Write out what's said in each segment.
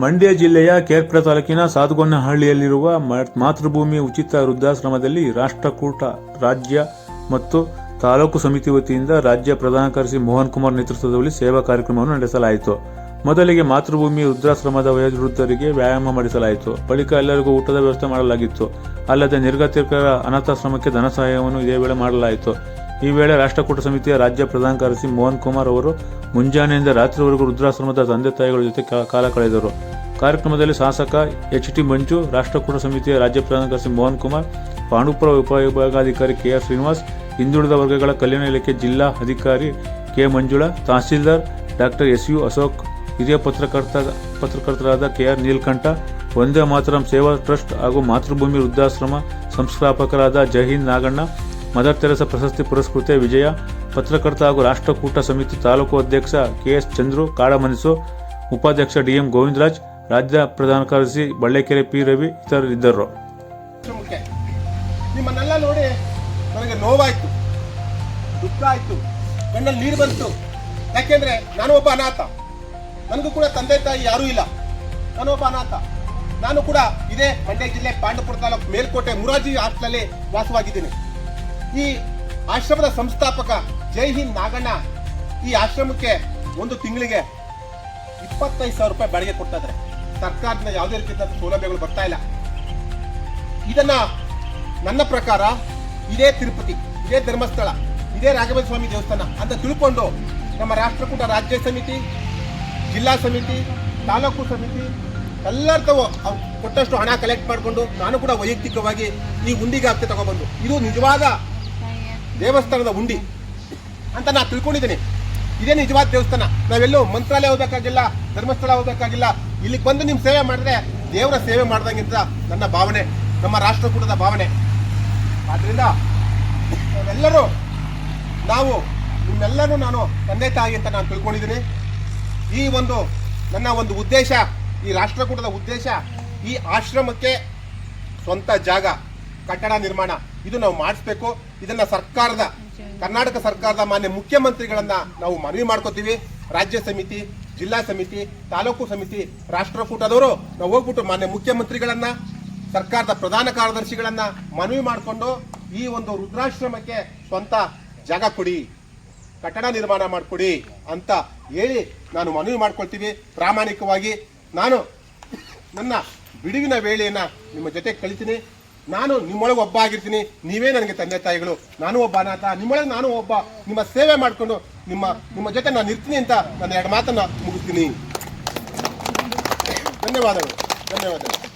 ಮಂಡ್ಯ ಜಿಲ್ಲೆಯ ಕೇರ್ಪುರ ತಾಲೂಕಿನ ಸಾಧುಗೊನ್ನಹಳ್ಳಿಯಲ್ಲಿರುವ ಮ- ಮಾತೃಭೂಮಿ ಉಚಿತ ವೃದ್ಧಾಶ್ರಮದಲ್ಲಿ ರಾಷ್ಟ್ರಕೂಟ ರಾಜ್ಯ ಮತ್ತು ತಾಲೂಕು ಸಮಿತಿ ವತಿಯಿಂದ ರಾಜ್ಯ ಪ್ರಧಾನ ಕಾರ್ಯದರ್ಶಿ ಮೋಹನ್ ಕುಮಾರ್ ನೇತೃತ್ವದಲ್ಲಿ ಸೇವಾ ಕಾರ್ಯಕ್ರಮವನ್ನು ನಡೆಸಲಾಯಿತು. ಮೊದಲಿಗೆ ಮಾತೃಭೂಮಿ ವೃದ್ಧಾಶ್ರಮದ ವಯೋವೃದ್ಧರಿಗೆ ವ್ಯಾಯಾಮ ಮಾಡಿಸಲಾಯಿತು. ಬಳಿಕ ಎಲ್ಲರಿಗೂ ಊಟದ ವ್ಯವಸ್ಥೆ ಮಾಡಲಾಗಿತ್ತು. ಅಲ್ಲದೆ ನಿರ್ಗತಿಕರ ಅನಾಥಾಶ್ರಮಕ್ಕೆ ಧನ ಸಹಾಯವನ್ನು ಇದೇ ವೇಳೆ ಮಾಡಲಾಯಿತು. ಈ ವೇಳೆ ರಾಷ್ಟ್ರಕೂಟ ಸಮಿತಿಯ ರಾಜ್ಯ ಪ್ರಧಾನ ಕಾರ್ಯದರ್ಶಿ ಮೋಹನ್ ಕುಮಾರ್ ಅವರು ಮುಂಜಾನೆಯಿಂದ ರಾತ್ರಿವರೆಗೂ ವೃದ್ಧಾಶ್ರಮದ ತಂದೆ ತಾಯಿಗಳ ಜೊತೆ ಕಾಲ ಕಳೆದರು. ಕಾರ್ಯಕ್ರಮದಲ್ಲಿ ಶಾಸಕ ಎಚ್ ಟಿ ಮಂಜು, ರಾಷ್ಟ್ರಕೂಟ ಸಮಿತಿಯ ರಾಜ್ಯ ಪ್ರಧಾನ ಕಾರ್ಯದರ್ಶಿ ಮೋಹನ್ ಕುಮಾರ್ ಪಾಂಡುಪುರ ಉಪವಿಭಾಗಾಧಿಕಾರಿ ಕೆಆರ್ ಶ್ರೀನಿವಾಸ್, ಹಿಂದುಳಿದ ವರ್ಗಗಳ ಕಲ್ಯಾಣ ಇಲಾಖೆ ಜಿಲ್ಲಾ ಅಧಿಕಾರಿ K Manjula, tahsildar doctor S U Ashok, ಹಿರಿಯ ಪತ್ರಕರ್ತ ಪತ್ರಕರ್ತರಾದ ಕೆ ಆರ್ ನೀಲ್ಕಂಠ, ವಂದೇ ಮಾತರಂ ಸೇವಾ ಟ್ರಸ್ಟ್ ಹಾಗೂ ಮಾತೃಭೂಮಿ ವೃದ್ಧಾಶ್ರಮ ಸಂಸ್ಥಾಪಕರಾದ ಜಹೀನ್ ನಾಗಣ್ಣ, ಮದರ್ ತೆರೆಸ ಪ್ರಶಸ್ತಿ ಪುರಸ್ಕೃತ ವಿಜಯ, ಪತ್ರಕರ್ತ ಹಾಗೂ ರಾಷ್ಟ್ರಕೂಟ ಸಮಿತಿ ತಾಲೂಕು ಅಧ್ಯಕ್ಷ ಕೆ ಎಸ್ ಚಂದ್ರು ಕಾಡಮನಸು ಉಪಾಧ್ಯಕ್ಷ ಡಿಎಂ ಗೋವಿಂದರಾಜ್ ರಾಜ್ಯ ಪ್ರಧಾನ ಕಾರ್ಯದರ್ಶಿ ಬಳ್ಳೇಕೆರೆ ಪಿ. ರವಿ ಇತರರಿದ್ದರು. ನಿಮ್ಮನ್ನೆಲ್ಲ ನೋಡಿ ನನಗೆ ನೋವಾಯಿತು, ದುಃಖ ಆಯಿತು ಕಣ್ಣಲ್ಲಿ ನೀರು ಬಂತು. ಯಾಕೆಂದ್ರೆ ನಾನು ಒಬ್ಬ ಅನಾಥ. ನನಗೂ ಕೂಡ ತಂದೆ ತಾಯಿ ಯಾರೂ ಇಲ್ಲ. ನಾನು ಒಬ್ಬ ಅನಾಥ. ನಾನು ಕೂಡ ಇದೇ ಮಂಡ್ಯ ಜಿಲ್ಲೆ ಪಾಂಡವಪುರ ತಾಲೂಕು ಮೇಲ್ಕೋಟೆ ಮುರಾಜಿ ಹಾಸ್ಟೆಲಲ್ಲಿ ವಾಸವಾಗಿದ್ದೀನಿ. ಈ ಆಶ್ರಮದ ಸಂಸ್ಥಾಪಕ ಜೈ ಹಿಂದ್ ನಾಗಣ್ಣ ಈ ಆಶ್ರಮಕ್ಕೆ ಒಂದು ತಿಂಗಳಿಗೆ ಇಪ್ಪತ್ತೈದು ಸಾವಿರ ರೂಪಾಯಿ ಬಾಡಿಗೆ ಕೊಡ್ತಾ ಸರ್ಕಾರದಿಂದ ಯಾವುದೇ ರೀತಿಯ ಸೌಲಭ್ಯಗಳು ಬರ್ತಾ ಇಲ್ಲ. ಇದನ್ನ ನನ್ನ ಪ್ರಕಾರ ಇದೇ ತಿರುಪತಿ, ಇದೇ ಧರ್ಮಸ್ಥಳ, ಇದೇ ರಾಘವೇಂದ್ರ ಸ್ವಾಮಿ ದೇವಸ್ಥಾನ ಅಂತ ತಿಳ್ಕೊಂಡು ನಮ್ಮ ರಾಷ್ಟ್ರಕೂಟ ರಾಜ್ಯ ಸಮಿತಿ, ಜಿಲ್ಲಾ ಸಮಿತಿ, ತಾಲೂಕು ಸಮಿತಿ ಎಲ್ಲರ ಕೊಟ್ಟಷ್ಟು ಹಣ ಕಲೆಕ್ಟ್ ಮಾಡಿಕೊಂಡು ನಾನು ಕೂಡ ವೈಯಕ್ತಿಕವಾಗಿ ಈ ಉಂಡಿಗೆ ಹಾಕಿ ತಗೊಬಂದು. ಇದು ನಿಜವಾದ ದೇವಸ್ಥಾನದ ಉಂಡಿ ಅಂತ ನಾನು ತಿಳ್ಕೊಂಡಿದ್ದೀನಿ. ಇದೇ ನಿಜವಾದ ದೇವಸ್ಥಾನ. ನಾವೆಲ್ಲೂ ಮಂತ್ರಾಲಯ ಹೋಗಬೇಕಾಗಿಲ್ಲ, ಧರ್ಮಸ್ಥಳ ಹೋಗಬೇಕಾಗಿಲ್ಲ. ಇಲ್ಲಿಗೆ ಬಂದು ನಿಮ್ಮ ಸೇವೆ ಮಾಡಿದ್ರೆ ದೇವರ ಸೇವೆ ಮಾಡ್ದಂಗಿಂತ ನನ್ನ ಭಾವನೆ, ನಮ್ಮ ರಾಷ್ಟ್ರಕೂಟದ ಭಾವನೆ. ಆದ್ದರಿಂದ ನಾವೆಲ್ಲರೂ, ನಾವು ನಿಮ್ಮೆಲ್ಲರೂ ನಾನು ತಂದೆ ತಾಯಿ ಅಂತ ನಾನು ತಿಳ್ಕೊಂಡಿದ್ದೀನಿ. ಈ ಒಂದು, ನನ್ನ ಒಂದು ಉದ್ದೇಶ, ಈ ರಾಷ್ಟ್ರಕೂಟದ ಉದ್ದೇಶ, ಈ ಆಶ್ರಮಕ್ಕೆ ಸ್ವಂತ ಜಾಗ, ಕಟ್ಟಡ ನಿರ್ಮಾಣ. ಇದು ನಾವು ಮಾಡಿಸ್ಬೇಕು. ಇದನ್ನ ಸರ್ಕಾರದ ಕರ್ನಾಟಕ ಸರ್ಕಾರದ ಮಾನ್ಯ ಮುಖ್ಯಮಂತ್ರಿಗಳನ್ನ ನಾವು ಮನವಿ ಮಾಡ್ಕೋತೀವಿ. ರಾಜ್ಯ ಸಮಿತಿ, ಜಿಲ್ಲಾ ಸಮಿತಿ, ತಾಲೂಕು ಸಮಿತಿ, ರಾಷ್ಟ್ರಕೂಟದವರು ನಾವು ಹೋಗ್ಬಿಟ್ಟು ಮಾನ್ಯ ಮುಖ್ಯಮಂತ್ರಿಗಳನ್ನ, ಸರ್ಕಾರದ ಪ್ರಧಾನ ಕಾರ್ಯದರ್ಶಿಗಳನ್ನ ಮನವಿ ಮಾಡಿಕೊಂಡು ಈ ಒಂದು ವೃದ್ಧಾಶ್ರಮಕ್ಕೆ ಸ್ವಂತ ಜಾಗ ಕೊಡಿ, ಕಟ್ಟಡ ನಿರ್ಮಾಣ ಮಾಡಿಕೊಡಿ ಅಂತ ಹೇಳಿ ನಾನು ಮನವಿ ಮಾಡ್ಕೊಳ್ತೀವಿ. ಪ್ರಾಮಾಣಿಕವಾಗಿ ನಾನು ನನ್ನ ಬಿಡುವಿನ ವೇಳೆಯನ್ನು ನಿಮ್ಮ ಜೊತೆ ಕಳಿತೀನಿ. ನಾನು ನಿಮ್ಮೊಳಗೆ ಒಬ್ಬ ಆಗಿರ್ತೀನಿ. ನೀವೇ ನನಗೆ ತಂದೆ ತಾಯಿಗಳು. ನಾನು ಒಬ್ಬ ಅನಾಥ. ನಿಮ್ಮೊಳಗೆ ನಾನು ಒಬ್ಬ. ನಿಮ್ಮ ಸೇವೆ ಮಾಡಿಕೊಂಡು ನಿಮ್ಮ ನಿಮ್ಮ ಜೊತೆ ನಾನು ಇರ್ತೀನಿ ಅಂತ ನನ್ನ ಎರಡು ಮಾತನ್ನು ಮುಗಿಸ್ತೀನಿ. ಧನ್ಯವಾದಗಳು. ಧನ್ಯವಾದಗಳು.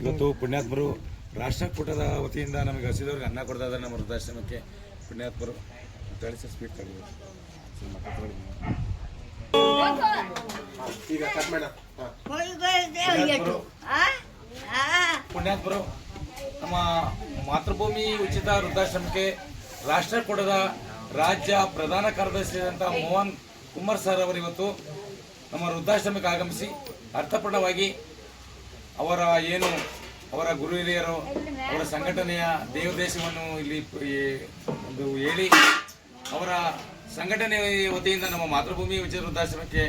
ಇವತ್ತು ಪುಣ್ಯಾತ್ಮರು ರಾಷ್ಟ್ರಕೂಟದ ವತಿಯಿಂದ ನಮಗೆ ಹಸಿದವ್ರಿಗೆ ಅನ್ನ ಕೊಡ್ತಾ ಇದ್ದಾರೆ ನಮ್ಮ ವೃದ್ಧಾಶ್ರಮಕ್ಕೆ ಪುಣ್ಯಾತ್ಮರು ಹೇಳಿ ಸರ್ ಸ್ಪೀಡ್. ಈಗ ಕಟ್ ಪುಣ್ಯಾತ್ಮರು. ನಮ್ಮ ಮಾತೃಭೂಮಿ ಉಚಿತ ವೃದ್ಧಾಶ್ರಮಕ್ಕೆ ರಾಷ್ಟ್ರಕೂಟದ ರಾಜ್ಯ ಪ್ರಧಾನ ಕಾರ್ಯದರ್ಶಿಯಾದಂಥ ಮೋಹನ್ ಕುಮಾರ್ ಸರ್ ಅವರು ಇವತ್ತು ನಮ್ಮ ವೃದ್ಧಾಶ್ರಮಕ್ಕೆ ಆಗಮಿಸಿ ಅರ್ಥಪೂರ್ಣವಾಗಿ ಅವರ ಏನು ಅವರ ಗುರು ಹಿರಿಯರು ಅವರ ಸಂಘಟನೆಯ ದೇವದೇಶವನ್ನು ಇಲ್ಲಿ ಒಂದು ಹೇಳಿ ಅವರ ಸಂಘಟನೆ ವತಿಯಿಂದ ನಮ್ಮ ಮಾತೃಭೂಮಿ ವಿಜಯ ವೃದ್ಧಾಶ್ರಮಕ್ಕೆ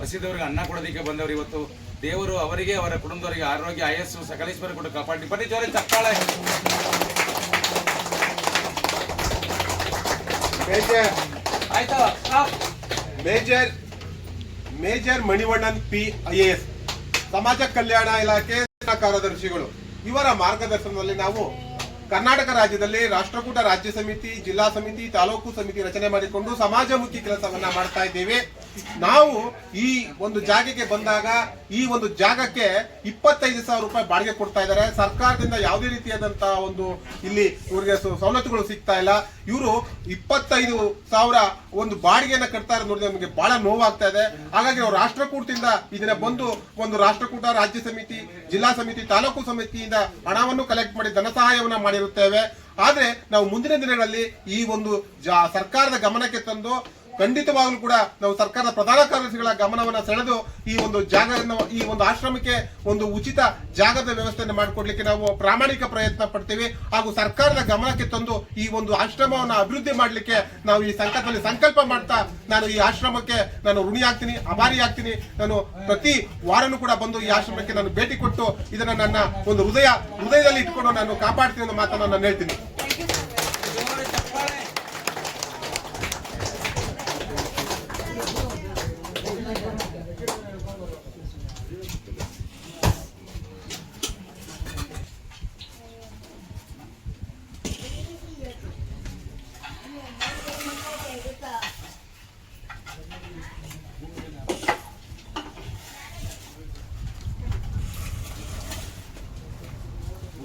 ಬಸಿದವರಿಗೆ ಅನ್ನ ಕೊಡೋದಕ್ಕೆ ಬಂದವರು ಇವತ್ತು. ದೇವರು ಅವರಿಗೆ ಅವರ ಕುಟುಂಬದವರಿಗೆ ಆರೋಗ್ಯ ಆಯಸ್ಸು ಸಕಲೇಶ್ವರ ಕೂಡ ಕಾಪಾಡಿ. ಬನ್ನಿ ಜೋರ ಚಪ್ಪಾಳೆ. ಮೇಜರ್. ಆಯ್ತಾ. Major major Manivannan P I A S ಸಮಾಜ ಕಲ್ಯಾಣ ಇಲಾಖೆ ಕಾರ್ಯದರ್ಶಿಗಳು. ಇವರ ಮಾರ್ಗದರ್ಶನದಲ್ಲಿ ನಾವು ಕರ್ನಾಟಕ ರಾಜ್ಯದಲ್ಲಿ ರಾಷ್ಟ್ರಕೂಟ ರಾಜ್ಯ ಸಮಿತಿ, ಜಿಲ್ಲಾ ಸಮಿತಿ, ತಾಲೂಕು ಸಮಿತಿ ರಚನೆ ಮಾಡಿಕೊಂಡು ಸಮಾಜಮುಖಿ ಕೆಲಸವನ್ನ ಮಾಡ್ತಾ ಇದ್ದೇವೆ. ನಾವು ಈ ಒಂದು ಜಾಗಕ್ಕೆ ಬಂದಾಗ ಈ ಒಂದು ಜಾಗಕ್ಕೆ ಇಪ್ಪತ್ತೈದು ಸಾವಿರ ರೂಪಾಯಿ ಬಾಡಿಗೆ ಕೊಡ್ತಾ ಇದ್ದಾರೆ. ಸರ್ಕಾರದಿಂದ ಯಾವುದೇ ರೀತಿಯಾದಂತಹ ಒಂದು ಇಲ್ಲಿ ಇವರಿಗೆ ಸವಲತ್ತುಗಳು ಸಿಗ್ತಾ ಇಲ್ಲ. ಇವರು ಇಪ್ಪತ್ತೈದು ಸಾವಿರ ಒಂದು ಬಾಡಿಗೆಯನ್ನ ಕಟ್ತಾ ಇರೋದು ನೋಡಿ ನಮಗೆ ಬಹಳ ನೋವಾಗ್ತಾ ಇದೆ. ಹಾಗಾಗಿ ನಾವು ರಾಷ್ಟ್ರಕೂಟದಿಂದ ಇದನ್ನ ಬಂದು ಒಂದು ರಾಷ್ಟ್ರಕೂಟ, ರಾಜ್ಯ ಸಮಿತಿ, ಜಿಲ್ಲಾ ಸಮಿತಿ, ತಾಲೂಕು ಸಮಿತಿಯಿಂದ ಹಣವನ್ನು ಕಲೆಕ್ಟ್ ಮಾಡಿ ಧನ ಸಹಾಯವನ್ನು ಮಾಡಿರುತ್ತೇವೆ. ಆದರೆ ನಾವು ಮುಂದಿನ ದಿನಗಳಲ್ಲಿ ಈ ಒಂದು ಸರ್ಕಾರದ ಗಮನಕ್ಕೆ ತಂದು ಖಂಡಿತವಾಗ್ಲೂ ಕೂಡ ನಾವು ಸರ್ಕಾರದ ಪ್ರಧಾನ ಕಾರ್ಯದರ್ಶಿಗಳ ಗಮನವನ್ನ ಸೆಳೆದು ಈ ಒಂದು ಜಾಗ ಈ ಒಂದು ಆಶ್ರಮಕ್ಕೆ ಒಂದು ಉಚಿತ ಜಾಗದ ವ್ಯವಸ್ಥೆಯನ್ನು ಮಾಡಿಕೊಡ್ಲಿಕ್ಕೆ ನಾವು ಪ್ರಾಮಾಣಿಕ ಪ್ರಯತ್ನ ಪಡ್ತೀವಿ. ಹಾಗೂ ಸರ್ಕಾರದ ಗಮನಕ್ಕೆ ತಂದು ಈ ಒಂದು ಆಶ್ರಮವನ್ನ ಅಭಿವೃದ್ಧಿ ಮಾಡಲಿಕ್ಕೆ ನಾವು ಈ ಸಂಕಲ್ಪದಲ್ಲಿ ಸಂಕಲ್ಪ ಮಾಡ್ತಾ ನಾನು ಈ ಆಶ್ರಮಕ್ಕೆ ನಾನು ಋಣಿ ಆಗ್ತೀನಿ ಅಭಾರಿ ಆಗ್ತೀನಿ ನಾನು ಪ್ರತಿ ವಾರನೂ ಕೂಡ ಬಂದು ಈ ಆಶ್ರಮಕ್ಕೆ ನಾನು ಭೇಟಿ ಕೊಟ್ಟು ಇದನ್ನ ನನ್ನ ಒಂದು ಹೃದಯ, ಹೃದಯದಲ್ಲಿ ಇಟ್ಕೊಂಡು ನಾನು ಕಾಪಾಡ್ತೀನಿ ಅನ್ನೋ ಮಾತನ್ನ ನಾನು ಹೇಳ್ತೀನಿ.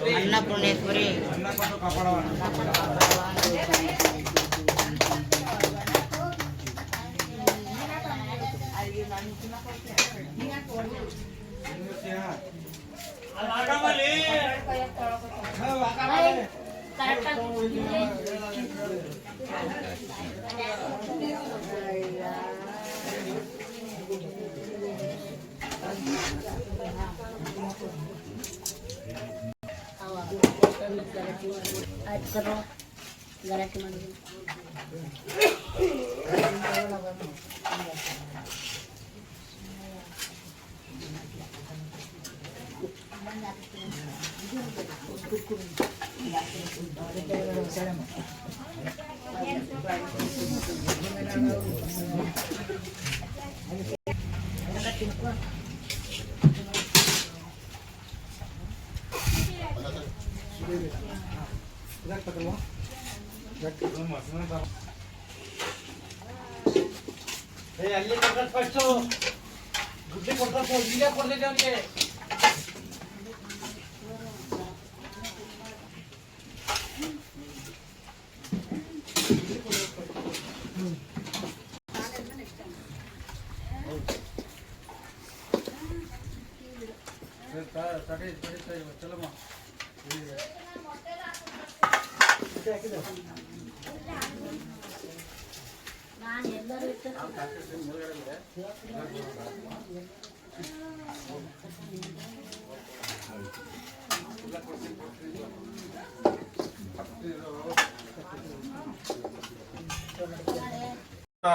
అన్నపూర్ణేశ్వరి కరెక్ట్ ಅನ್ನ ಕೊಟ್ಟು ಕಾಪಾಡೋಣ ಆಯ್ತು ಅಲ್ಲಿ ಫಸ್ಟ್ ಬುದ್ಧಿ ಕೊಡ್ತಾರೆ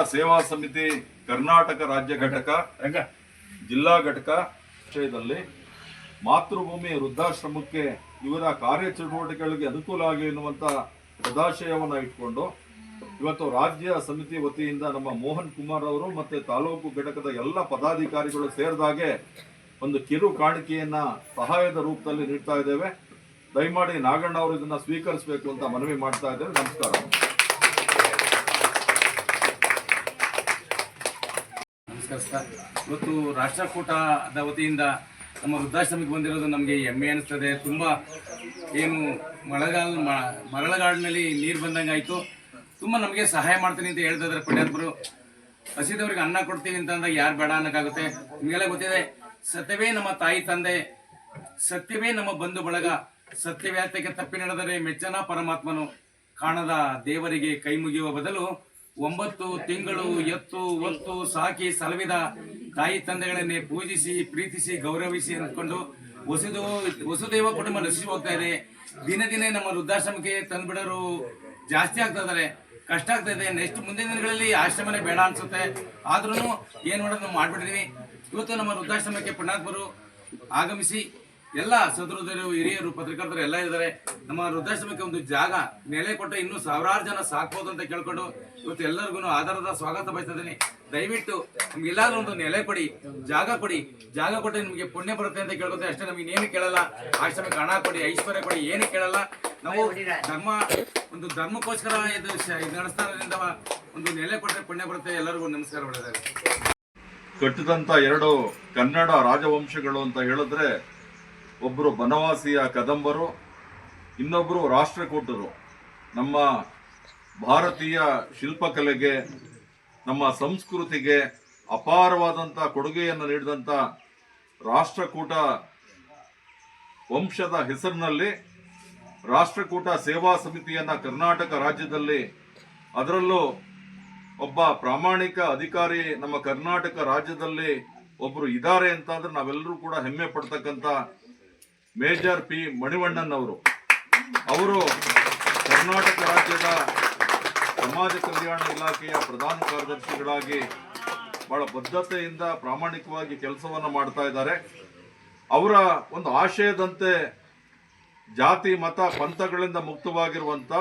ಸೇವಾ ಸಮಿತಿ ಕರ್ನಾಟಕ ರಾಜ್ಯ ಘಟಕ ಜಿಲ್ಲಾ ಘಟಕ ವಿಷಯದಲ್ಲಿ ಮಾತೃಭೂಮಿ ವೃದ್ಧಾಶ್ರಮಕ್ಕೆ ಇವರ ಕಾರ್ಯಚಟುವಟಿಕೆಗಳಿಗೆ ಅನುಕೂಲ ಆಗಲಿ ಎನ್ನುವಂತ ಸದಾಶಯವನ್ನು ಇಟ್ಕೊಂಡು ಇವತ್ತು ರಾಜ್ಯ ಸಮಿತಿ ವತಿಯಿಂದ ನಮ್ಮ ಮೋಹನ್ ಕುಮಾರ್ ಅವರು ಮತ್ತೆ ತಾಲೂಕು ಘಟಕದ ಎಲ್ಲ ಪದಾಧಿಕಾರಿಗಳು ಸೇರಿದಾಗೆ ಒಂದು ಕಿರು ಕಾಣಿಕೆಯನ್ನು ಸಹಾಯದ ರೂಪದಲ್ಲಿ ನೀಡ್ತಾ ಇದ್ದೇವೆ. ದಯಮಾಡಿ ನಾಗಣ್ಣ ಅವರು ಇದನ್ನು ಸ್ವೀಕರಿಸಬೇಕು ಅಂತ ಮನವಿ ಮಾಡ್ತಾ ಇದ್ದೇವೆ. ನಮಸ್ಕಾರ. ಇವತ್ತು ರಾಷ್ಟ್ರಕೂಟದ ವತಿಯಿಂದ ನಮ್ಮ ವೃದ್ಧಾಶ್ರಮಕ್ಕೆ ಬಂದಿರೋದು ನಮಗೆ ಹೆಮ್ಮೆ ಅನಿಸ್ತದೆ. ತುಂಬ ಏನು ಮಳೆಗಾಲ ಮರಳಗಾಡಿನಲ್ಲಿ ನೀರು ಬಂದಂಗೆ ಆಯಿತು. ತುಂಬ ನಮಗೆ ಸಹಾಯ ಮಾಡ್ತೀನಿ ಅಂತ ಹೇಳ್ತಾ ಇದ್ದಾರೆ ಪುಣ್ಯಾತ್ಮರು ಹಸಿದವ್ರಿಗೆ ಅನ್ನ ಕೊಡ್ತೀವಿ ಅಂತ ಅಂದಾಗ ಯಾರು ಬೇಡ ಅನ್ನೋಕ್ಕಾಗುತ್ತೆ. ನಿಮಗೆಲ್ಲ ಗೊತ್ತಿದೆ, ಸತ್ಯವೇ ನಮ್ಮ ತಾಯಿ ತಂದೆ, ಸತ್ಯವೇ ನಮ್ಮ ಬಂಧು ಬಳಗ ಸತ್ಯವ್ಯಾತಕ್ಕೆ ತಪ್ಪಿ ನಡೆದರೆ ಮೆಚ್ಚನ ಪರಮಾತ್ಮನು ಕಾಣದ ದೇವರಿಗೆ ಕೈ ಮುಗಿಯುವ ಬದಲು ಒಂಬತ್ತು ತಿಂಗಳು ಎತ್ತು, ಒತ್ತು ಸಾಕಿ ಸಲವಿದ ತಾಯಿ ತಂದೆಗಳನ್ನೇ ಪೂಜಿಸಿ, ಪ್ರೀತಿಸಿ, ಗೌರವಿಸಿ ಅಂದ್ಕೊಂಡು ವಸುದು ಹೊಸದೇವ ಕುಟುಂಬ ನಶಿಸಿ ಹೋಗ್ತಾ ಇದೆ. ದಿನ ದಿನೇ ನಮ್ಮ ವೃದ್ಧಾಶ್ರಮಕ್ಕೆ ತಂದ್ಬಿಡೋರು ಜಾಸ್ತಿ ಆಗ್ತಾ ಇದಾರೆ ಕಷ್ಟ ಆಗ್ತಾ ಇದೆ. ನೆಕ್ಸ್ಟ್ ಮುಂದಿನ ದಿನಗಳಲ್ಲಿ ಆಶ್ರಮನೇ ಬೇಡ ಅನ್ಸುತ್ತೆ. ಆದ್ರೂ ಏನು ಮಾಡೋದು ನಾವು ಮಾಡ್ಬಿಟ್ಟಿದೀವಿ. ಇವತ್ತು ನಮ್ಮ ವೃದ್ಧಾಶ್ರಮಕ್ಕೆ ಪುಣ್ಯಾತ್ಮರು ಆಗಮಿಸಿ ಎಲ್ಲ ಸದೃಢರು ಹಿರಿಯರು, ಪತ್ರಕರ್ತರು ಎಲ್ಲ ಇದ್ದಾರೆ. ನಮ್ಮ ವೃದ್ಧಾಶ್ರಮಕ್ಕೆ ಒಂದು ಜಾಗ, ನೆಲೆ ಕೊಟ್ಟ ಇನ್ನೂ ಸಾವಿರಾರು ಜನ ಸಾಕ್ಬೋದು ಅಂತ ಕೇಳ್ಕೊಂಡು ಇವತ್ತು ಎಲ್ಲರಿಗೂ ಆಧಾರದ ಸ್ವಾಗತ ಬಯಸ್ತಾ ಇದ್ದೀನಿ ದಯವಿಟ್ಟು ನಮ್ಗೆ ಎಲ್ಲಾದ್ರೂ ಒಂದು ನೆಲೆ ಕೊಡಿ, ಜಾಗ ಕೊಡಿ. ಜಾಗ ಕೊಟ್ಟರೆ ನಿಮಗೆ ಪುಣ್ಯ ಬರುತ್ತೆ ಅಂತ ಕೇಳ್ಕೊತೀವಿ ಅಷ್ಟೇ ನಮಗೆ ಏನು ಕೇಳಲ್ಲ. ಆಶ್ರಮಕ್ಕೆ ಹಣ ಕೊಡಿ, ಐಶ್ವರ್ಯ ಕೊಡಿ, ಏನು ಕೇಳಲ್ಲ. ನಾವು ಧರ್ಮ, ಒಂದು ಧರ್ಮಕ್ಕೋಸ್ಕರ ಇದು ಶ- ಇದು ನಡೆಸ್ತಾ ಇರೋದ್ರಿಂದ ಒಂದು ನೆಲೆ ಕೊಟ್ಟರೆ ಪುಣ್ಯ ಬರುತ್ತೆ. ಎಲ್ಲರಿಗೂ ನಮಸ್ಕಾರ ಮಾಡಿದ್ದಾರೆ ಕಟ್ಟಿದಂಥ ಎರಡು ಕನ್ನಡ ರಾಜವಂಶಗಳು ಅಂತ ಹೇಳಿದ್ರೆ ಒಬ್ಬರು ಬನವಾಸಿಯ ಕದಂಬರು ಇನ್ನೊಬ್ಬರು ರಾಷ್ಟ್ರಕೂಟರು. ನಮ್ಮ ಭಾರತೀಯ ಶಿಲ್ಪಕಲೆಗೆ, ನಮ್ಮ ಸಂಸ್ಕೃತಿಗೆ ಅಪಾರವಾದಂಥ ಕೊಡುಗೆಯನ್ನು ನೀಡಿದಂಥ ರಾಷ್ಟ್ರಕೂಟ ವಂಶದ ಹೆಸರಿನಲ್ಲಿ ರಾಷ್ಟ್ರಕೂಟ ಸೇವಾ ಸಮಿತಿಯನ್ನ ಕರ್ನಾಟಕ ರಾಜ್ಯದಲ್ಲಿ ಅದರಲ್ಲೂ ಒಬ್ಬ ಪ್ರಾಮಾಣಿಕ ಅಧಿಕಾರಿ ನಮ್ಮ ಕರ್ನಾಟಕ ರಾಜ್ಯದಲ್ಲಿ ಒಬ್ಬರು ಇದ್ದಾರೆ ಅಂತ ಅಂದ್ರೆ ನಾವೆಲ್ಲರೂ ಕೂಡ ಹೆಮ್ಮೆ ಪಡ್ತಕ್ಕಂತ ಮೇಜರ್ ಪಿ ಮಣಿವಣ್ಣನ್ ಅವರು ಅವರು ಕರ್ನಾಟಕ ರಾಜ್ಯದ ಸಮಾಜ ಕಲ್ಯಾಣ ಇಲಾಖೆಯ ಪ್ರಧಾನ ಕಾರ್ಯದರ್ಶಿಗಳಾಗಿ ಬಹಳ ಬದ್ಧತೆಯಿಂದ ಪ್ರಾಮಾಣಿಕವಾಗಿ ಕೆಲಸವನ್ನು ಮಾಡ್ತಾ ಇದ್ದಾರೆ. ಅವರ ಒಂದು ಆಶಯದಂತೆ ಜಾತಿ, ಮತ, ಪಂಥಗಳಿಂದ ಮುಕ್ತವಾಗಿರುವಂತ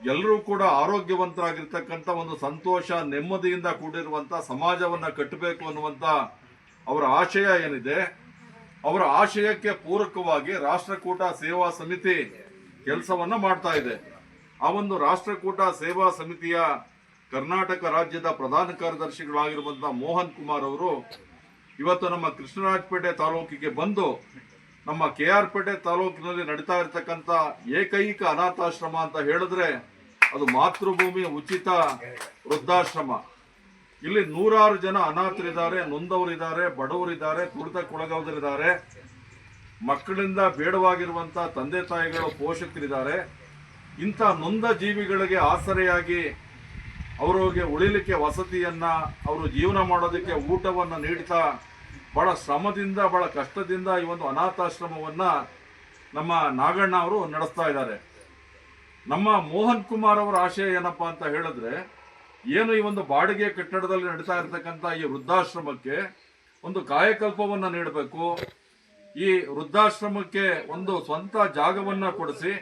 ಎಲ್ಲರೂ ಕೂಡ ಆರೋಗ್ಯವಂತರಾಗಿರ್ತಕ್ಕಂಥ ಒಂದು ಸಂತೋಷ, ನೆಮ್ಮದಿಯಿಂದ ಕೂಡಿರುವಂತ ಸಮಾಜವನ್ನ ಕಟ್ಟಬೇಕು ಅನ್ನುವಂತ ಅವರ ಆಶಯ ಏನಿದೆ ಅವರ ಆಶಯಕ್ಕೆ ಪೂರಕವಾಗಿ ರಾಷ್ಟ್ರಕೂಟ ಸೇವಾ ಸಮಿತಿ ಕೆಲಸವನ್ನ ಮಾಡ್ತಾ ಇದೆ. ಆ ಒಂದು ರಾಷ್ಟ್ರಕೂಟ ಸೇವಾ ಸಮಿತಿಯ ಕರ್ನಾಟಕ ರಾಜ್ಯದ ಪ್ರಧಾನ ಕಾರ್ಯದರ್ಶಿಗಳಾಗಿರುವಂತಹ ಮೋಹನ್ ಕುಮಾರ್ ಅವರು ಇವತ್ತು ನಮ್ಮ ಕೃಷ್ಣರಾಜಪೇಟೆ ತಾಲೂಕಿಗೆ ಬಂದು ನಮ್ಮ ಕೆ ಆರ್ ಪೇಟೆ ತಾಲೂಕಿನಲ್ಲಿ ನಡೀತಾ ಇರತಕ್ಕಂತ ಏಕೈಕ ಅನಾಥಾಶ್ರಮ ಅಂತ ಹೇಳಿದ್ರೆ ಅದು ಮಾತೃಭೂಮಿ ಉಚಿತ ವೃದ್ಧಾಶ್ರಮ. ಇಲ್ಲಿ ನೂರಾರು ಜನ ಅನಾಥರಿದ್ದಾರೆ, ನೊಂದವರಿದ್ದಾರೆ, ಬಡವರಿದ್ದಾರೆ ತುಳಿತಕ್ಕೊಳಗಾದರಿದ್ದಾರೆ ಮಕ್ಕಳಿಂದ ಬೇಡವಾಗಿರುವಂತ ತಂದೆ ತಾಯಿಗಳು ಪೋಷಕರಿದ್ದಾರೆ. ಇಂಥ ನೊಂದ ಜೀವಿಗಳಿಗೆ ಆಸರೆಯಾಗಿ ಅವರಿಗೆ ಉಳಿಲಿಕ್ಕೆ ವಸತಿಯನ್ನ, ಅವರು ಜೀವನ ಮಾಡೋದಕ್ಕೆ ಊಟವನ್ನ ನೀಡ್ತಾ ಬಹಳ ಶ್ರಮದಿಂದ, ಬಹಳ ಕಷ್ಟದಿಂದ ಈ ಒಂದು ಅನಾಥಾಶ್ರಮವನ್ನ ನಮ್ಮ ನಾಗಣ್ಣ ಅವರು ನಡೆಸ್ತಾ ಇದ್ದಾರೆ. ನಮ್ಮ ಮೋಹನ್ ಕುಮಾರ್ ಅವರ ಆಶಯ ಏನಪ್ಪಾ ಅಂತ ಹೇಳಿದ್ರೆ ಏನು ಈ ಒಂದು ಬಾಡಿಗೆ ಕಟ್ಟಡದಲ್ಲಿ ನಡೀತಾ ಇರತಕ್ಕಂತ ಈ ವೃದ್ಧಾಶ್ರಮಕ್ಕೆ ಒಂದು ಕಾಯಕಲ್ಪವನ್ನು ನೀಡಬೇಕು. ಈ ವೃದ್ಧಾಶ್ರಮಕ್ಕೆ ಒಂದು ಸ್ವಂತ ಜಾಗವನ್ನ ಕೊಡಿಸಿ,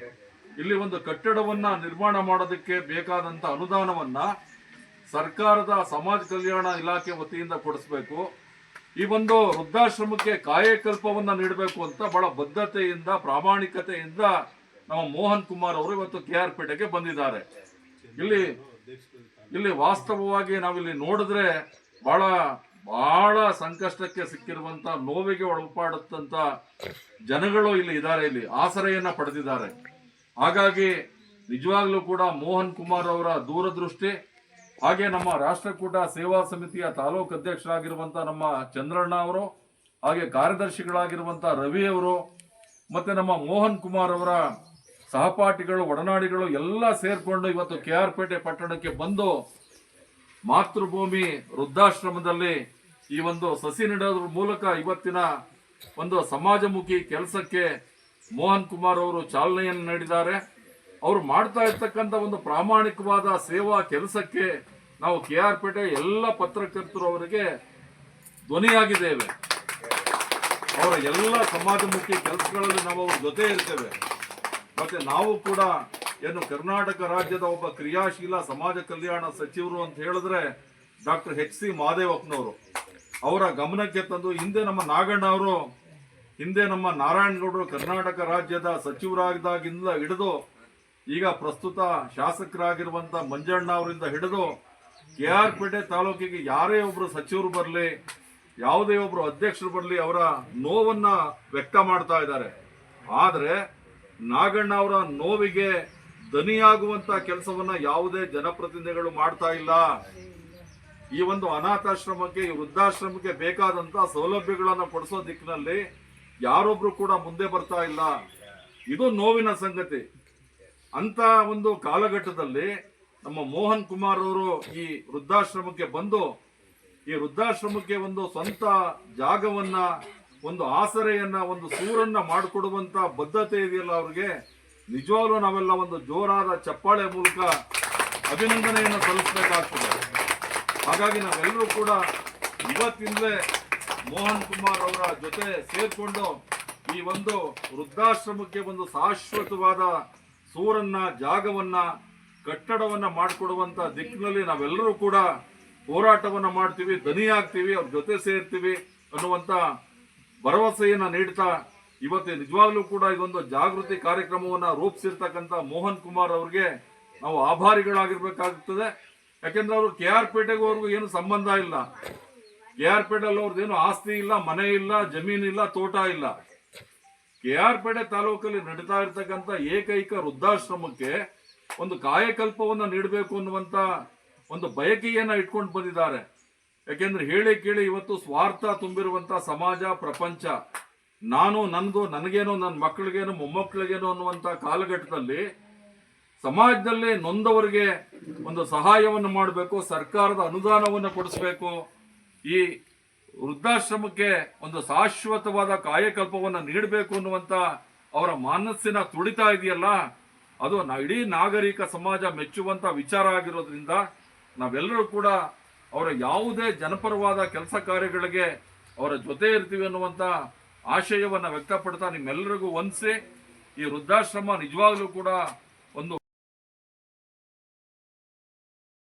ಇಲ್ಲಿ ಒಂದು ಕಟ್ಟಡವನ್ನ ನಿರ್ಮಾಣ ಮಾಡೋದಕ್ಕೆ ಬೇಕಾದಂತ ಅನುದಾನವನ್ನ ಸರ್ಕಾರದ ಸಮಾಜ ಕಲ್ಯಾಣ ಇಲಾಖೆ ವತಿಯಿಂದ ಕೊಡಿಸ್ಬೇಕು. ಈ ಒಂದು ವೃದ್ಧಾಶ್ರಮಕ್ಕೆ ಕಾಯಕಲ್ಪವನ್ನು ನೀಡಬೇಕು ಅಂತ ಬಹಳ ಬದ್ಧತೆಯಿಂದ, ಪ್ರಾಮಾಣಿಕತೆಯಿಂದ ನಮ್ಮ ಮೋಹನ್ ಕುಮಾರ್ ಅವರು ಇವತ್ತು ಕೆ ಪೇಟೆಗೆ ಬಂದಿದ್ದಾರೆ. ಇಲ್ಲಿ ಇಲ್ಲಿ ವಾಸ್ತವವಾಗಿ ನಾವಿಲ್ಲಿ ನೋಡಿದ್ರೆ ಬಹಳ ಬಹಳ ಸಂಕಷ್ಟಕ್ಕೆ ಸಿಕ್ಕಿರುವಂತ, ನೋವಿಗೆ ಒಳಪಾಡುತ್ತಂತ ಜನಗಳು ಇಲ್ಲಿ ಇದ್ದಾರೆ, ಇಲ್ಲಿ ಆಸರೆಯನ್ನ ಪಡೆದಿದ್ದಾರೆ. ಹಾಗಾಗಿ ನಿಜವಾಗ್ಲೂ ಕೂಡ ಮೋಹನ್ ಕುಮಾರ್ ಅವರ ದೂರದೃಷ್ಟಿ, ಹಾಗೆ ನಮ್ಮ ರಾಷ್ಟ್ರಕೂಟ ಸೇವಾ ಸಮಿತಿಯ ತಾಲೂಕು ಅಧ್ಯಕ್ಷರಾಗಿರುವಂತ ನಮ್ಮ ಚಂದ್ರಣ್ಣ ಅವರು, ಹಾಗೆ ಕಾರ್ಯದರ್ಶಿಗಳಾಗಿರುವಂತ ರವಿ ಅವರು, ಮತ್ತೆ ನಮ್ಮ ಮೋಹನ್ ಕುಮಾರ್ ಅವರ ಸಹಪಾಠಿಗಳು, ಒಡನಾಡಿಗಳು ಎಲ್ಲ ಸೇರ್ಕೊಂಡು ಇವತ್ತು ಕೆ ಆರ್ ಪೇಟೆ ಪಟ್ಟಣಕ್ಕೆ ಬಂದು ಮಾತೃಭೂಮಿ ವೃದ್ಧಾಶ್ರಮದಲ್ಲಿ ಈ ಒಂದು ಸಸಿ ನೆಡೋದ್ರ ಮೂಲಕ ಇವತ್ತಿನ ಒಂದು ಸಮಾಜಮುಖಿ ಕೆಲಸಕ್ಕೆ ಮೋಹನ್ ಕುಮಾರ್ ಅವರು ಚಾಲನೆಯನ್ನು ನೀಡಿದ್ದಾರೆ. ಅವರು ಮಾಡ್ತಾ ಇರ್ತಕ್ಕಂಥ ಒಂದು ಪ್ರಾಮಾಣಿಕವಾದ ಸೇವಾ ಕೆಲಸಕ್ಕೆ ನಾವು ಕೆ ಆರ್ ಪೇಟೆ ಎಲ್ಲ ಪತ್ರಕರ್ತರು ಅವರಿಗೆ ಧ್ವನಿಯಾಗಿದ್ದೇವೆ. ಅವರ ಎಲ್ಲ ಸಮಾಜಮುಖಿ ಕೆಲಸಗಳಲ್ಲಿ ನಾವು ಅವ್ರ ಜೊತೆ ಇರ್ತೇವೆ. ಮತ್ತೆ ನಾವು ಕೂಡ ಏನು ಕರ್ನಾಟಕ ರಾಜ್ಯದ ಒಬ್ಬ ಕ್ರಿಯಾಶೀಲ ಸಮಾಜ ಕಲ್ಯಾಣ ಸಚಿವರು ಅಂತ ಹೇಳಿದ್ರೆ ಡಾಕ್ಟರ್ ಎಚ್ ಸಿ ಮಹಾದೇವಪ್ಪನವರು ಅವರ ಗಮನಕ್ಕೆ ತಂದು ಹಿಂದೆ ನಮ್ಮ ನಾಗಣ್ಣ ಅವರು, ಹಿಂದೆ ನಮ್ಮ ನಾರಾಯಣಗೌಡರು ಕರ್ನಾಟಕ ರಾಜ್ಯದ ಸಚಿವರಾಗಿದ್ದಾಗಿಂದ ಹಿಡಿದು ಈಗ ಪ್ರಸ್ತುತ ಶಾಸಕರಾಗಿರುವಂತ ಮಂಜಣ್ಣ ಅವರಿಂದ ಹಿಡಿದು ಕೆ ಆರ್ ಪೇಟೆ ತಾಲೂಕಿಗೆ ಯಾರೇ ಒಬ್ರು ಸಚಿವರು ಬರಲಿ, ಯಾವುದೇ ಒಬ್ರು ಅಧ್ಯಕ್ಷರು ಬರಲಿ ಅವರ ನೋವನ್ನ ವ್ಯಕ್ತ ಮಾಡ್ತಾ ಇದ್ದಾರೆ. ಆದ್ರೆ ನಾಗಣ್ಣ ಅವರ ನೋವಿಗೆ ದನಿಯಾಗುವಂತ ಕೆಲಸವನ್ನ ಯಾವುದೇ ಜನಪ್ರತಿನಿಧಿಗಳು ಮಾಡ್ತಾ ಇಲ್ಲ. ಈ ಒಂದು ಅನಾಥಾಶ್ರಮಕ್ಕೆ, ಈ ವೃದ್ಧಾಶ್ರಮಕ್ಕೆ ಬೇಕಾದಂತ ಸೌಲಭ್ಯಗಳನ್ನು ಕೊಡಿಸೋ ದಿಕ್ಕಿನಲ್ಲಿ ಯಾರೊಬ್ರು ಕೂಡ ಮುಂದೆ ಬರ್ತಾ ಇಲ್ಲ. ಇದು ನೋವಿನ ಸಂಗತಿ. ಅಂತ ಒಂದು ಕಾಲಘಟ್ಟದಲ್ಲಿ ನಮ್ಮ ಮೋಹನ್ ಕುಮಾರ್ ಅವರು ಈ ವೃದ್ಧಾಶ್ರಮಕ್ಕೆ ಬಂದು, ಈ ವೃದ್ಧಾಶ್ರಮಕ್ಕೆ ಒಂದು ಸ್ವಂತ ಜಾಗವನ್ನ ಒಂದು ಆಸರೆಯನ್ನ, ಒಂದು ಸೂರನ್ನ ಮಾಡಿಕೊಡುವಂತ ಬದ್ಧತೆ ಇದೆಯಲ್ಲ ಅವ್ರಿಗೆ? ನಿಜವಾಗ್ಲೂ ನಾವೆಲ್ಲ ಒಂದು ಜೋರಾದ ಚಪ್ಪಾಳೆ ಮೂಲಕ ಅಭಿನಂದನೆಯನ್ನು ಸಲ್ಲಿಸಬೇಕಾಗ್ತದೆ. ಹಾಗಾಗಿ ನಾವೆಲ್ಲರೂ ಕೂಡ ಇವತ್ತಿಂದಲೇ ಮೋಹನ್ ಕುಮಾರ್ ಅವರ ಜೊತೆ ಸೇರಿಕೊಂಡು ಈ ಒಂದು ವೃದ್ಧಾಶ್ರಮಕ್ಕೆ ಒಂದು ಶಾಶ್ವತವಾದ ಸೂರನ್ನ, ಜಾಗವನ್ನ, ಕಟ್ಟಡವನ್ನ ಮಾಡಿಕೊಡುವಂತ ದಿಕ್ಕಿನಲ್ಲಿ ನಾವೆಲ್ಲರೂ ಕೂಡ ಹೋರಾಟವನ್ನ ಮಾಡ್ತೀವಿ ದನಿ ಆಗ್ತೀವಿ ಅವ್ರ ಜೊತೆ ಸೇರ್ತೀವಿ ಅನ್ನುವಂತ ಭರವಸೆಯನ್ನ ನೀಡ್ತಾ ಇವತ್ತು ನಿಜವಾಗ್ಲೂ ಕೂಡ ಇದೊಂದು ಜಾಗೃತಿ ಕಾರ್ಯಕ್ರಮವನ್ನ ರೂಪಿಸಿರ್ತಕ್ಕಂಥ ಮೋಹನ್ ಕುಮಾರ್ ಅವ್ರಿಗೆ ನಾವು ಆಭಾರಿಗಳಾಗಿರ್ಬೇಕಾಗುತ್ತದೆ ಯಾಕೆಂದ್ರೆ ಅವರು ಕೆ ಆರ್ ಪೇಟೆಗೂ ಏನು ಸಂಬಂಧ ಇಲ್ಲ. ಕೆ ಆರ್ ಪೇಟೆಯಲ್ಲಿ ಅವ್ರದ್ದೇನು ಆಸ್ತಿ ಇಲ್ಲ, ಮನೆ ಇಲ್ಲ, ಜಮೀನು ಇಲ್ಲ, ತೋಟ ಇಲ್ಲ. ಕೆ ಆರ್ ಪೇಟೆ ತಾಲೂಕಲ್ಲಿ ನಡೀತಾ ಇರ್ತಕ್ಕಂಥ ಏಕೈಕ ವೃದ್ಧಾಶ್ರಮಕ್ಕೆ ಒಂದು ಕಾಯಕಲ್ಪವನ್ನು ನೀಡಬೇಕು ಅನ್ನುವಂತ ಒಂದು ಬಯಕೆಯನ್ನು ಇಟ್ಕೊಂಡು ಬಂದಿದ್ದಾರೆ. ಯಾಕೆಂದ್ರೆ ಹೇಳಿ ಕೇಳಿ ಇವತ್ತು ಸ್ವಾರ್ಥ ತುಂಬಿರುವಂತ ಸಮಾಜ, ಪ್ರಪಂಚ, ನಾನು ನಂದು ನನಗೇನೋ ನನ್ನ ಮಕ್ಕಳಿಗೇನು, ಮೊಮ್ಮಕ್ಕಳಿಗೇನೋ ಅನ್ನುವಂತ ಕಾಲಘಟ್ಟದಲ್ಲಿ ಸಮಾಜದಲ್ಲಿ ನೊಂದವರಿಗೆ ಒಂದು ಸಹಾಯವನ್ನು ಮಾಡಬೇಕು, ಸರ್ಕಾರದ ಅನುದಾನವನ್ನು ಕೊಡಿಸಬೇಕು, ಈ ವೃದ್ಧಾಶ್ರಮಕ್ಕೆ ಒಂದು ಶಾಶ್ವತವಾದ ಕಾಯಕಲ್ಪವನ್ನು ನೀಡಬೇಕು ಅನ್ನುವಂತ ಅವರ ಮನಸ್ಸಿನ ತುಡಿತ ಇದೆಯಲ್ಲ, ಅದು ಇಡೀ ನಾಗರಿಕ ಸಮಾಜ ಮೆಚ್ಚುವಂತ ವಿಚಾರ ಆಗಿರೋದ್ರಿಂದ ನಾವೆಲ್ಲರೂ ಕೂಡ ಅವರ ಯಾವುದೇ ಜನಪರವಾದ ಕೆಲಸ ಕಾರ್ಯಗಳಿಗೆ ಅವರ ಜೊತೆ ಇರ್ತೀವಿ ಅನ್ನುವಂತ ಆಶಯವನ್ನು ವ್ಯಕ್ತಪಡ್ತಾ ನಿಮ್ಮೆಲ್ಲರಿಗೂ ವಂದಿಸಿ ಈ ವೃದ್ಧಾಶ್ರಮ ನಿಜವಾಗ್ಲೂ ಕೂಡ